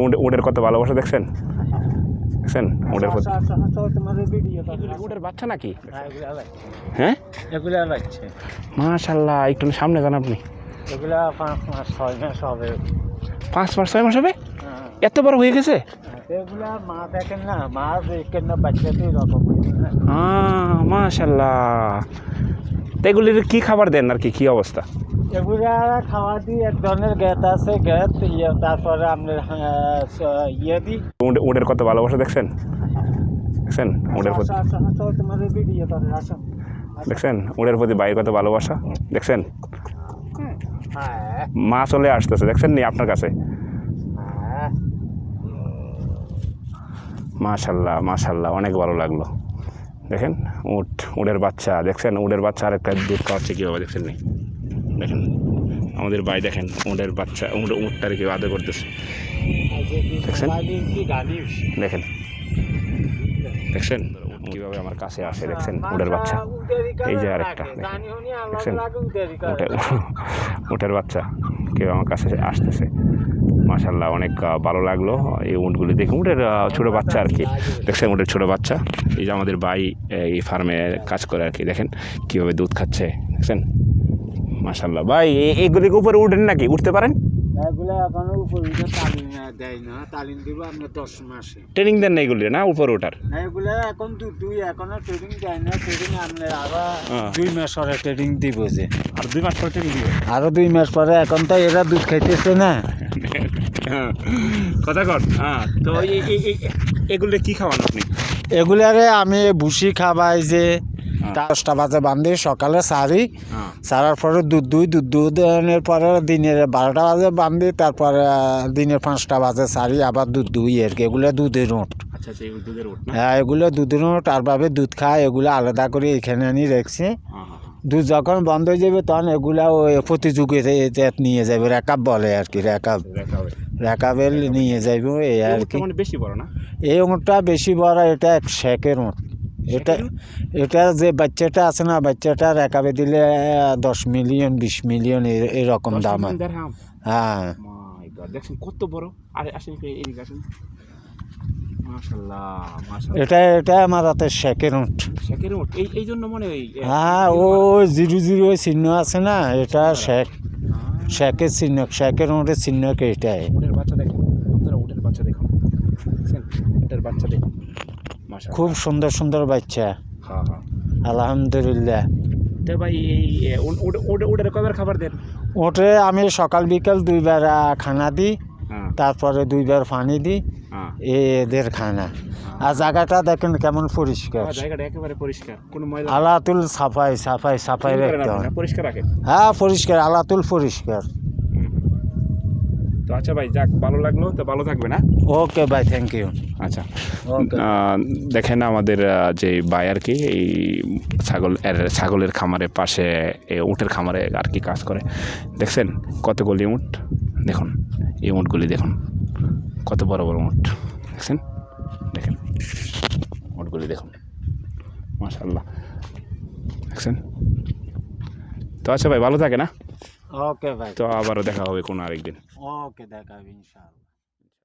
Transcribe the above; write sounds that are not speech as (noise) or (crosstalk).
উট- উটের কত ভালোবাসা দেখছেন? দেখছেন? উটের তোমার উটের বাচ্চা নাকি? হ্যাঁ? মাশাল্লাহ একটু সামনে যান আপনি। এগুলা পাঁচ মাস ছয় মাস হবে। পাঁচ মাস ছয় মাস হবে? হ্যাঁ। এত বড় হয়ে গেছে? এগুলা মা দেখেন না মা দেখেন না? বাচ্চাতে আহ, মাশাল্লাহ। এগুলির কি খাবার দেন আর কি? কি অবস্থা? এগুলা খাওয়া দিই এক ধরনের গ্যাত আছে গ্যাত ইয়ে তারপরে আপনার ইয়ে দিই। উটের কত ভালোবাসা দেখছেন? দেখছেন? উটের প্রতি তোমার ভিডিও করে আসুন দেখছেন? উটের প্রতি বাইরের কত ভালোবাসা? দেখছেন? হ্যাঁ মা চলে আসতেছে দেখছেন নি আপনার কাছে? হ্যাঁ মাশাল্লাহ মাশাল্লাহ অনেক ভালো লাগল। দেখেন উট উড়ের বাচ্চা দেখছেন? উড়ের বাচ্চা আরেকটা দুধ খাওয়াচ্ছে কীভাবে দেখছেন নি? দেখেন, আমাদের ভাই দেখেন উটের বাচ্চা উট উটটার কেউ আদর করতেছে। দেখছেন? দেখেন। দেখছেন? কীভাবে আমার কাছে আসে, দেখছেন? উটের বাচ্চা। এই যে আরেকটা। দেখছেন? উটের (laughs) বাচ্চা কেউ আমার কাছে আসতেছে। মাশাল্লাহ অনেক ভালো লাগল এই উটগুলি দেখে। উটের ছোটো বাচ্চা আর কি। দেখছেন? উটের ছোটো বাচ্চা। এই যে আমাদের ভাই এই ফার্মে কাজ করে আর কি। দেখেন কীভাবে দুধ খাচ্ছে। দেখছেন? মাশাল্লাহ ভাই এ- এগুলিকে উপরে উঠেন নাকি? উঠতে পারেন? এগুলো এখনও উপরে তালিম দেয় না। তালিম দিব আমরা দশ মাসে। ট্রেনিং দেন না এগুলি না উপরে ওঠার? এগুলো এখন দুই এখনও ট্রেনিং দেয় না। ট্রেনিং আবার হ্যাঁ। দুই মাস পরে ট্রেনিং দিব যে। আর দুই মাস পরে ট্রেনিং দিবে আরও দুই মাস পরে এখন তো এরা দুধ খাইতেছে না। (laughs) কথা কর হ্যাঁ তো এগুলি কি খাওয়ান আপনি? এগুলারে আমি ভুসি খাবাই যে। দশটা বাজে বান্ধি সকালে সারি। হ্যাঁ। সারার পরে দুধ দুই দুধ দুধের পরে দিনের বারোটা বাজে বান্ধি তারপরে দিনের পাঁচটা বাজে সারি আবার দুধ দুই আর কি এগুলো দুধের রোট আচ্ছা আচ্ছা হ্যাঁ এগুলো দুধের রোট আর ভাবে দুধ খায় এগুলো আলাদা করে এখানে আনি রেখছি। হ্যাঁ হ্যাঁ দুধ যখন বন্ধ হয়ে যাবে তখন এগুলা ওই প্রতিযোগিতা নিয়ে যাবে রেকাব বলে আর কি রেকাব। রেকাবের নিয়ে যাবে এই আর কি। মানে বেশি বড় না? এই উঁটটা বেশি বড় এটা এক শেকের উঁট এটা এটা যে বাচ্চাটা আছে না বাচ্চাটা রেকাবে দিলে দশ মিলিয়ন বিশ মিলিয়ন এরকম দাম হ্যাঁ। দেখছেন কত বড়? আরে আসেন এদিকে আসেন। মাশাআল্লাহ মাশাআল্লাহ এটা এটা আমার হাতে শেকের এই এই জন্য মনে হ্যাঁ ও জিরো জিরো চিহ্ন আছে না এটা শেক। শেকের চিহ্ন শেকের চিহ্ন এটাই? বাচ্চা দেখুন আপনারা উটের বাচ্চা দেখুন। বাচ্চা দেখুন। খুব সুন্দর সুন্দর বাচ্চা। হ্যাঁ হ্যাঁ। আলহামদুলিল্লাহ। খাবার দেন? ওটে আমি সকাল বিকাল দুইবার খানা দিই হ্যাঁ। তারপরে দুইবার পানি দিই এদের খানা। আর জায়গাটা দেখেন কেমন পরিষ্কার। আমার জায়গাটা একেবারে পরিষ্কার আলাতুল সাফাই সাফাই সাফাই রাখতে হয়। হ্যাঁ পরিষ্কার আলাতুল পরিষ্কার। তো আচ্ছা ভাই যাক ভালো লাগল তো ভালো থাকবে না ওকে ভাই থ্যাংক ইউ। আচ্ছা। দেখেন আমাদের যে ভাই আর কি এই ছাগল ছাগলের খামারের পাশে উটের খামারে আর কি কাজ করে। দেখছেন কতগুলি উট? দেখুন এই উটগুলি দেখুন কত বড় বড় উট। দেখছেন? দেখেন উটগুলি দেখুন। মাশাল্লাহ দেখছেন? তো আচ্ছা ভাই ভালো থাকে না? ওকে ভাই। তো আবারও দেখা হবে কোনো আরেকদিন। ওকে দেখাবি ইনশাআল্লাহ।